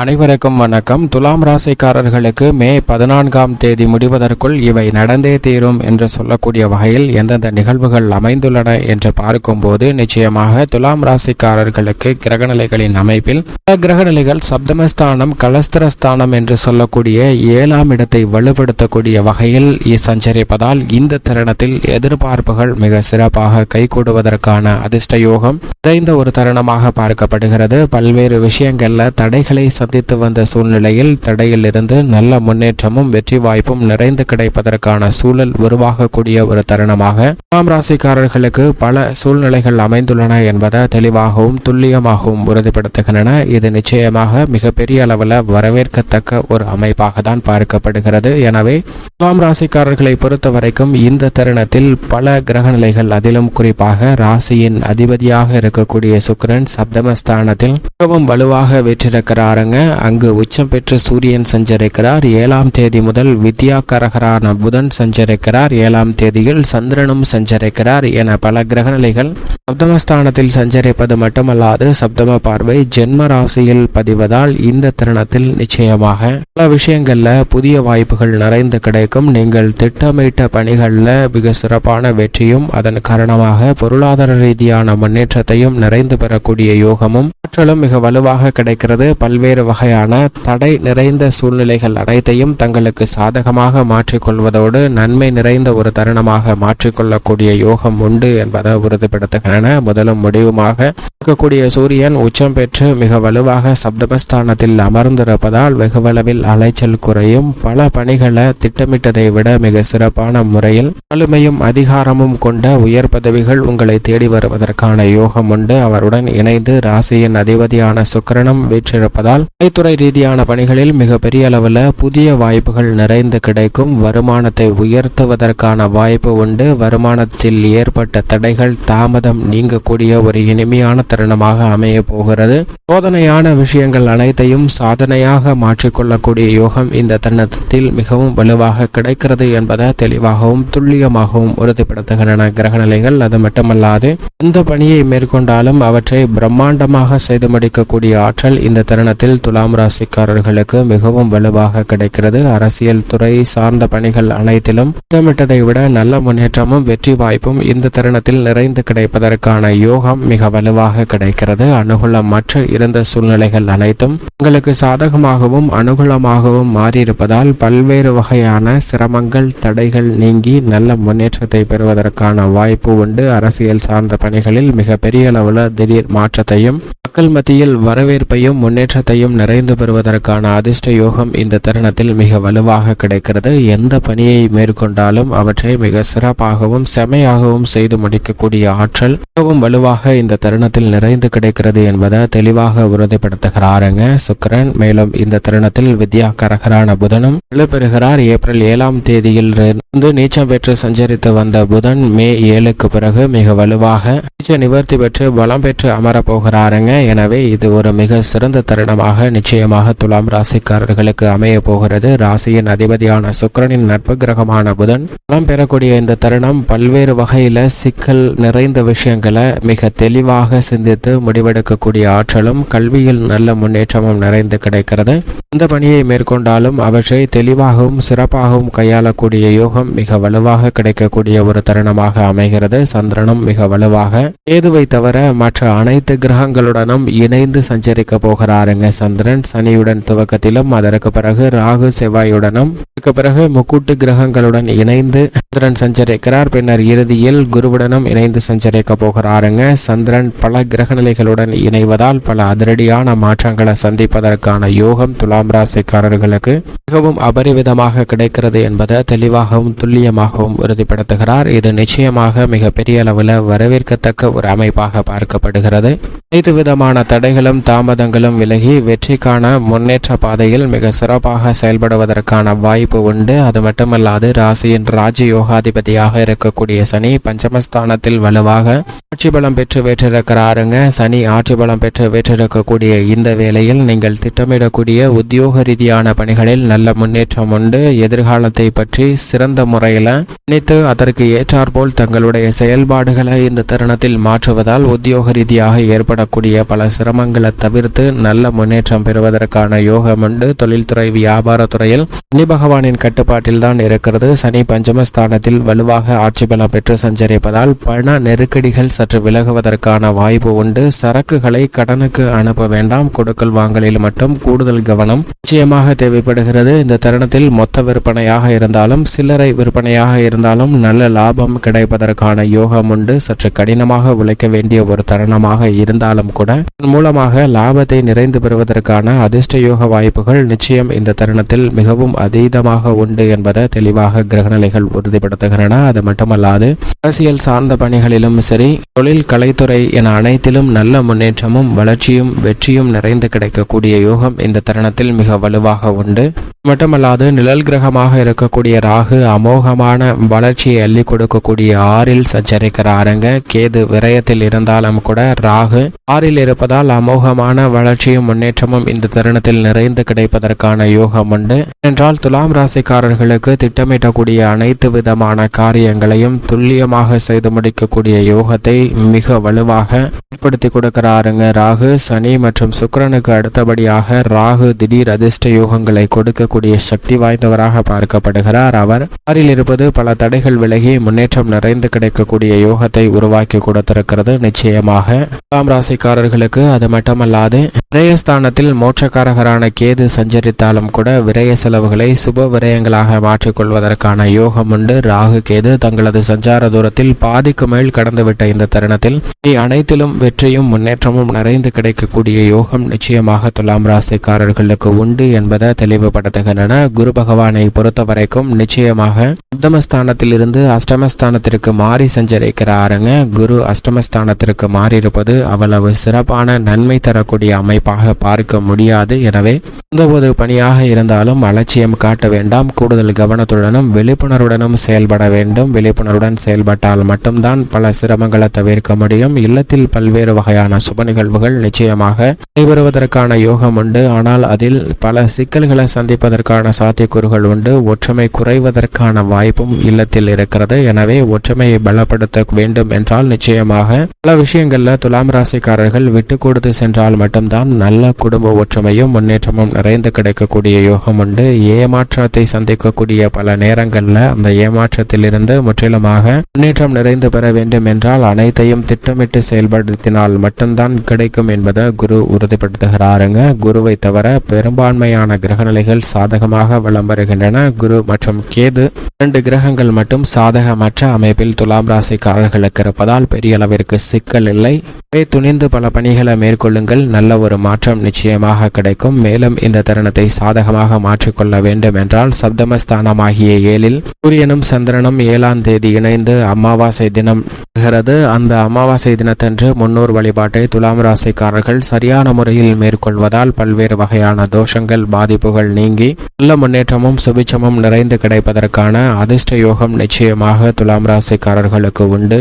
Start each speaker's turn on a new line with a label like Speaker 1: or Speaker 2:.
Speaker 1: அனைவருக்கும் வணக்கம். துலாம் ராசிக்காரர்களுக்கு மே பதினான்காம் தேதி முடிவதற்குள் இவை நடந்தே தீரும் என்று சொல்லக்கூடிய வகையில் எந்தெந்த நிகழ்வுகள் அமைந்துள்ளன என்று பார்க்கும்போது நிச்சயமாக துலாம் ராசிக்காரர்களுக்கு கிரகநிலைகளின் அமைப்பில் பல கிரகநிலைகள் சப்தமஸ்தானம் கலஸ்திரஸ்தானம் என்று சொல்லக்கூடிய ஏழாம் இடத்தை வலுப்படுத்தக்கூடிய வகையில் சஞ்சரிப்பதால் இந்த தருணத்தில் எதிர்பார்ப்புகள் மிக சிறப்பாக கைகூடுவதற்கான அதிர்ஷ்ட யோகம் நிறைந்த ஒரு தருணமாக பார்க்கப்படுகிறது. பல்வேறு விஷயங்கள்ல தடைகளை சந்தித்து வந்த சூழ்நிலையில் தடையிலிருந்து நல்ல முன்னேற்றமும் வெற்றி வாய்ப்பும் நிறைந்து கிடைப்பதற்கான சூழல் உருவாகக்கூடிய ஒரு தருணமாக துலாம் ராசிக்காரர்களுக்கு பல சூழ்நிலைகள் அமைந்துள்ளன என்பதை தெளிவாகவும் துல்லியமாகவும் உறுதிப்படுத்துகின்றன. இது நிச்சயமாக மிகப்பெரிய அளவில் வரவேற்கத்தக்க ஒரு அமைப்பாக தான் பார்க்கப்படுகிறது. எனவே துலாம் ராசிக்காரர்களை பொறுத்த வரைக்கும் இந்த தருணத்தில் பல கிரகநிலைகள் அதிலும் குறிப்பாக ராசியின் அதிபதியாக இருக்கக்கூடிய சுக்கிரன் சப்தமஸ்தானத்தில் மிகவும் வலுவாக வெற்றிருக்கிறாருங்க. அங்கு உச்சம் பெற்ற சூரியன் சஞ்சரிக்கிறார். ஏழாம் தேதி முதல் வித்யா கரகரான புதன் சஞ்சரிக்கிறார். ஏழாம் தேதியில் சந்திரனும் சஞ்சரிக்கிறார் என பல கிரகநிலைகள் சப்தமஸ்தானத்தில் சஞ்சரிப்பது மட்டுமல்லாது சப்தம பார்வை ஜென்ம ராசியில் பதிவதால் இந்த தருணத்தில் நிச்சயமாக பல விஷயங்கள்ல புதிய வாய்ப்புகள் நிறைந்து கிடைக்கும். நீங்கள் திட்டமிட்ட பணிகள்ல மிக சிறப்பான வெற்றியும் அதன் காரணமாக பொருளாதார ரீதியான முன்னேற்றத்தையும் நிறைந்து பெறக்கூடிய யோகமும் ஆற்றலும் மிக வலுவாக கிடைக்கிறது. பல்வேறு வகையான தடை நிறைந்த சூழ்நிலைகள் அனைத்தையும் தங்களுக்கு சாதகமாக மாற்றிக்கொள்வதோடு நன்மை நிறைந்த ஒரு தருணமாக மாற்றிக்கொள்ளக்கூடிய யோகம் உண்டு என்பதை உறுதிப்படுத்துகின்றன. முதலும் முடிவுமாக இருக்கக்கூடிய சூரியன் உச்சம் பெற்று மிக வலுவாக சப்தமஸ்தானத்தில் அமர்ந்திருப்பதால் வெகுவளவில் அலைச்சல் குறையும். பல பணிகளை திட்டமிட்டதை விட மிக சிறப்பான முறையில் ஆளுமையும் அதிகாரமும் கொண்ட உயர் பதவிகள் உங்களை தேடி வருவதற்கான யோகம் உண்டு. அவருடன் இணைந்து ராசியின் அதிபதியான சுக்கரனும் வீற்றிருப்பதால் கலைத்துறை ரீதியான பணிகளில் மிக பெரிய அளவில் புதிய வாய்ப்புகள் நிறைந்து கிடைக்கும். வருமானத்தை உயர்த்துவதற்கான வாய்ப்பு உண்டு. வருமானத்தில் ஏற்பட்ட தடைகள் தாமதம் நீங்கக்கூடிய ஒரு இனிமையான தருணமாக அமைய போகிறது. சோதனையான விஷயங்கள் அனைத்தையும் சாதனையாக மாற்றிக்கொள்ளக்கூடிய யோகம் இந்த தருணத்தில் மிகவும் வலுவாக கிடைக்கிறது என்பதை தெளிவாகவும் துல்லியமாகவும் உறுதிப்படுத்துகின்றன. கிரகநிலைகள் அது மட்டுமல்லாது எந்த பணியை மேற்கொண்டாலும் அவற்றை பிரம்மாண்டமாக செய்து முடிக்கக்கூடிய ஆற்றல் இந்த தருணத்தில் துலாம் ராசிக்காரர்களுக்கு மிகவும் வலுவாக கிடைக்கிறது. அரசியல் துறை சார்ந்த பணிகள் அனைத்திலும் திட்டமிட்டதை விட நல்ல முன்னேற்றமும் வெற்றி வாய்ப்பும் இந்த தருணத்தில் நிறைந்து கிடைப்பதற்கான யோகம் மிக வலுவாக கிடைக்கிறது. அனுகூலம் மற்ற இருந்த சூழ்நிலைகள் அனைத்தும் உங்களுக்கு சாதகமாகவும் அனுகூலமாகவும் மாறியிருப்பதால் பல்வேறு வகையான சிரமங்கள் தடைகள் நீங்கி நல்ல முன்னேற்றத்தை பெறுவதற்கான வாய்ப்பு உண்டு. அரசியல் சார்ந்த பணிகளில் மிக பெரிய அளவில் திடீர் மாற்றத்தையும் மக்கள் மத்தியில் வரவேற்பையும் முன்னேற்றத்தையும் நிறைந்து பெறுவதற்கான அதிர்ஷ்ட யோகம் இந்த தருணத்தில் மிக வலுவாக கிடைக்கிறது. எந்த பணியை மேற்கொண்டாலும் அவற்றை மிக சிறப்பாகவும் செமையாகவும் செய்து முடிக்கக்கூடிய ஆற்றல் மிகவும் வலுவாக இந்த தருணத்தில் நிறைந்து கிடைக்கிறது என்பதை தெளிவாக உறுதிப்படுத்துகிறாருங்க. சுக்கிரன் மேலும் இந்த தருணத்தில் வித்யா கரகரான புதனும் வலுப்பெறுகிறார் ஏப்ரல் ஏழாம் தேதியில் இருந்து நீச்சம் பெற்று சஞ்சரித்து வந்த புதன் மே ஏழுக்கு பிறகு மிக வலுவாக நீச்ச நிவர்த்தி பெற்று பலம் பெற்று அமரப் போகிறாருங்க. எனவே இது ஒரு மிக சிறந்த தருணமாக நிச்சயமாக துலாம் ராசிக்காரர்களுக்கு அமைய போகிறது. ராசியின் அதிபதியான சுக்கரனின் நட்பு கிரகமான புதன் பலம் பெறக்கூடிய இந்த தருணம் பல்வேறு வகையில சிக்கல் நிறைந்த விஷயங்களை மிக தெளிவாக சிந்தித்து முடிவெடுக்கக்கூடிய ஆற்றலும் கல்வியில் நல்ல முன்னேற்றமும் நிறைந்து கிடைக்கிறது. எந்த பணியை மேற்கொண்டாலும் அவற்றை தெளிவாகவும் சிறப்பாகவும் கையாளக்கூடிய யோகம் மிக வலுவாக கிடைக்கக்கூடிய ஒரு தருணமாக அமைகிறது. சந்திரனும் மிக வலுவாக. ஏதுவை தவிர மற்ற அனைத்து கிரகங்களுடனும் இணைந்து சஞ்சரிக்க போகிறாருங்க. சந்திரன் சனியுடன் துவக்கத்திலும் அதற்கு பிறகு ராகு செவ்வாயுடனும் அதற்கு பிறகு முக்கூட்டு கிரகங்களுடன் இணைந்து சந்திரன் சஞ்சரிக்கிறார். பின்னர் இறுதியில் குருவுடனும் இணைந்து சஞ்சரிக்க போகிறாருங்க. சந்திரன் பல கிரகநிலைகளுடன் இணைவதால் பல அதிரடியான மாற்றங்களை சந்திப்பதற்கான யோகம் துலாம் ராசிக்காரர்களுக்கு மிகவும் அபரிவிதமாக கிடைக்கிறது என்பதை தெளிவாகவும் துல்லியமாகவும் உறுதிப்படுத்துகிறார். இது நிச்சயமாக மிக பெரிய அளவில் வரவேற்கத்தக்க ஒரு அமைப்பாக பார்க்கப்படுகிறது. அனைத்து விதமான தடைகளும் தாமதங்களும் விலகி வெற்றிக்கான முன்னேற்ற பாதையில் மிக சிறப்பாக செயல்படுவதற்கான வாய்ப்பு உண்டு. அது மட்டுமல்லாது ராசியின் ராஜயோகாதிபதியாக இருக்கக்கூடிய சனி பஞ்சமஸ்தானத்தில் வலுவாக ஆட்சி பலம் பெற்று வெற்றிருக்கிறாருங்க. சனி ஆட்சி பலம் பெற்று வெற்றிருக்கக்கூடிய இந்த வேளையில் நீங்கள் திட்டமிடக்கூடிய உத்தியோக ரீதியான பணிகளில் நல்ல முன்னேற்றம் உண்டு. எதிர்காலத்தை பற்றி சிறந்த முறையில் நினைத்து அதற்கு ஏற்றாற்போல் தங்களுடைய செயல்பாடுகளை இந்த தருணத்தில் மாற்றுவதால் உத்தியோக ரீதியாக ஏற்படக்கூடிய பல சிரமங்களை தவிர்த்து நல்ல முன்னேற்றம் பெறுவதற்கான யோகம் உண்டு. தொழில்துறை வியாபாரத்துறையில் சனி பகவானின் கட்டுப்பாட்டில் தான் இருக்கிறது. சனி பஞ்சமஸ்தானத்தில் வலுவாக ஆட்சி பலம் பெற்று சஞ்சரிப்பதால் பண நெருக்கடிகள் சற்று விலகுவதற்கான வாய்ப்பு உண்டு. சரக்குகளை கடனுக்கு அனுப்ப வேண்டாம். கொடுக்கல் வாங்கலில் மட்டும் கூடுதல் கவனம் நிச்சயமாக தேவைப்படுகிறது. இந்த தருணத்தில் மொத்த விற்பனையாக இருந்தாலும் சில்லறை விற்பனையாக இருந்தாலும் நல்ல லாபம் கிடைப்பதற்கான யோகம் உண்டு. சற்று கடினமாக உழைக்க வேண்டிய ஒரு தருணமாக இருந்தாலும் கூட இதன் மூலமாக லாபத்தை நிறைந்து பெறுவதற்கான அதிர்ஷ்ட யோக வாய்ப்புகள் நிச்சயம் இந்த தருணத்தில் மிகவும் அதீதமாக உண்டு என்பதை தெளிவாக கிரகநிலைகள் உறுதிப்படுத்துகின்றன. அது மட்டுமல்லாது அரசியல் சார்ந்த பணிகளிலும் சரி தொழில் கலைத்துறை என அனைத்திலும் நல்ல முன்னேற்றமும் வளர்ச்சியும் வெற்றியும் நிறைந்து கிடைக்கக்கூடிய யோகம் இந்த தருணத்தில் மிக வலுவாக உண்டு. மட்டுமல்லாது நிழல் கிரகமாக இருக்கக்கூடிய ராகு அமோகமான வளர்ச்சியை அள்ளி கொடுக்கக்கூடிய ஆறில் சஞ்சரிக்கிறாருங்க. கேது விரயத்தில் இருந்தாலும் கூட ராகு ஆறில் இருப்பதால் அமோகமான வளர்ச்சியும் முன்னேற்றமும் இந்த தருணத்தில் நிறைந்து கிடைப்பதற்கான யோகம் உண்டு. என்றால் துலாம் ராசிக்காரர்களுக்கு திட்டமிட்டக்கூடிய அனைத்து விதமான காரியங்களையும் துல்லியமாக செய்து முடிக்கக்கூடிய யோகத்தை மிக வலுவாக ஏற்படுத்தி கொடுக்கிறாருங்க. ராகு சனி மற்றும் சுக்கரனுக்கு அடுத்தபடியாக ராகு திடீர் அதிர்ஷ்ட யோகங்களை கொடுக்கக்கூடிய சக்தி வாய்ந்தவராக பார்க்கப்படுகிறார் அவர். ஆறில் இருப்பது பல தடைகள் விலகி முன்னேற்றம் நிறைந்து கிடைக்கக்கூடிய யோகத்தை உருவாக்கி கொடுத்திருக்கிறது நிச்சயமாக. துலாம் ராசிக்காரர்களுக்கு அது மட்டுமல்லாது விரயஸ்தானத்தில் மோட்சக்காரகரான கேது சஞ்சரித்தாலும் கூட விரய செலவுகளை சுப விரயங்களாக மாற்றிக்கொள்வதற்கான யோகம் உண்டு. ராகு கேது தங்களது சஞ்சார தூரத்தில் பாதிக்கு மேல் கடந்துவிட்ட இந்த தருணத்தில் நீ அனைத்திலும் வெற்றியும் முன்னேற்றமும் நிறைந்து கிடைக்கக்கூடிய யோகம் நிச்சயமாக துலாம் ராசிக்காரர்களுக்கு உண்டு என்பதை தெளிவுபடுத்துகின்றன குரு பகவானை பொறுத்த வரைக்கும் நிச்சயமாக உத்தமஸ்தானத்திலிருந்து அஷ்டமஸ்தானத்திற்கு மாறி சஞ்சரிக்கிறாருங்க. குரு அஷ்டமஸ்தானத்திற்கு மாறியிருப்பது அவ்வளவு சிறப்பான நன்மை தரக்கூடிய அமைப்பாக பார்க்க முடியாது. எனவே எந்த ஒரு பணியாக இருந்தாலும் அலட்சியம் காட்ட வேண்டாம். கூடுதல் கவனத்துடனும் விழிப்புணர்வுடனும் செயல்பட வேண்டும். விழிப்புணர்வுடன் செயல்பட்டால் மட்டும்தான் பல சிரமங்களை தவிர்க்க முடியும். இல்லத்தில் பல்வேறு வகையான சுப நிகழ்வுகள் நிச்சயமாக நடைபெறுவதற்கான யோகம் உண்டு. ஆனால் அதில் பல சிக்கல்களை இருப்பதற்கான சாத்தியக்கூறுகள் உண்டு. ஒற்றுமை குறைவதற்கான வாய்ப்பும் இல்லத்தில் இருக்கிறது. எனவே ஒற்றுமையை பலப்படுத்த வேண்டும் என்றால் நிச்சயமாக பல விஷயங்கள்ல துலாம் ராசிக்காரர்கள் விட்டு கொடுத்து சென்றால் மட்டும்தான் நல்ல குடும்ப ஒற்றுமையும் முன்னேற்றமும் நிறைந்து கிடைக்கக்கூடிய யோகம் உண்டு. ஏமாற்றத்தை சந்திக்கக்கூடிய பல நேரங்கள்ல அந்த ஏமாற்றத்திலிருந்து முற்றிலுமாக முன்னேற்றம் நிறைந்து பெற வேண்டும் என்றால் அனைத்தையும் திட்டமிட்டு செயல்படுத்தினால் மட்டும்தான் கிடைக்கும் என்பதை குரு உறுதிப்படுத்துகிறாருங்க. குருவை தவிர பெரும்பான்மையான கிரகநிலைகள் சாதகமாக வலம் வருகின்றன குரு மற்றும் கேது இரண்டு கிரகங்கள் மட்டும் சாதகமற்ற அமைப்பில் துலாம் ராசிக்காரர்களுக்கு இருப்பதால் பெரிய அளவிற்கு சிக்கல் இல்லை. துணிந்து பல பணிகளை மேற்கொள்ளுங்கள். நல்ல ஒரு மாற்றம் நிச்சயமாக கிடைக்கும். மேலும் இந்த தருணத்தை சாதகமாக மாற்றிக்கொள்ள வேண்டும் என்றால் சப்தமஸ்தானமாகிய ஏழில் சூரியனும் சந்திரனும் ஏழாம் தேதி இணைந்து அமாவாசை தினம் வருகிறது. அந்த அமாவாசை தினத்தன்று முன்னோர் வழிபாட்டை துலாம் ராசிக்காரர்கள் சரியான முறையில் மேற்கொள்வதால் பல்வேறு வகையான தோஷங்கள் பாதிப்புகள் நீங்கி நல்ல முன்னேற்றமும் சுபிச்சமும் நிறைந்து கிடைப்பதற்கான அதிர்ஷ்ட யோகம் நிச்சயமாக துலாம் ராசிக்காரர்களுக்கு உண்டு.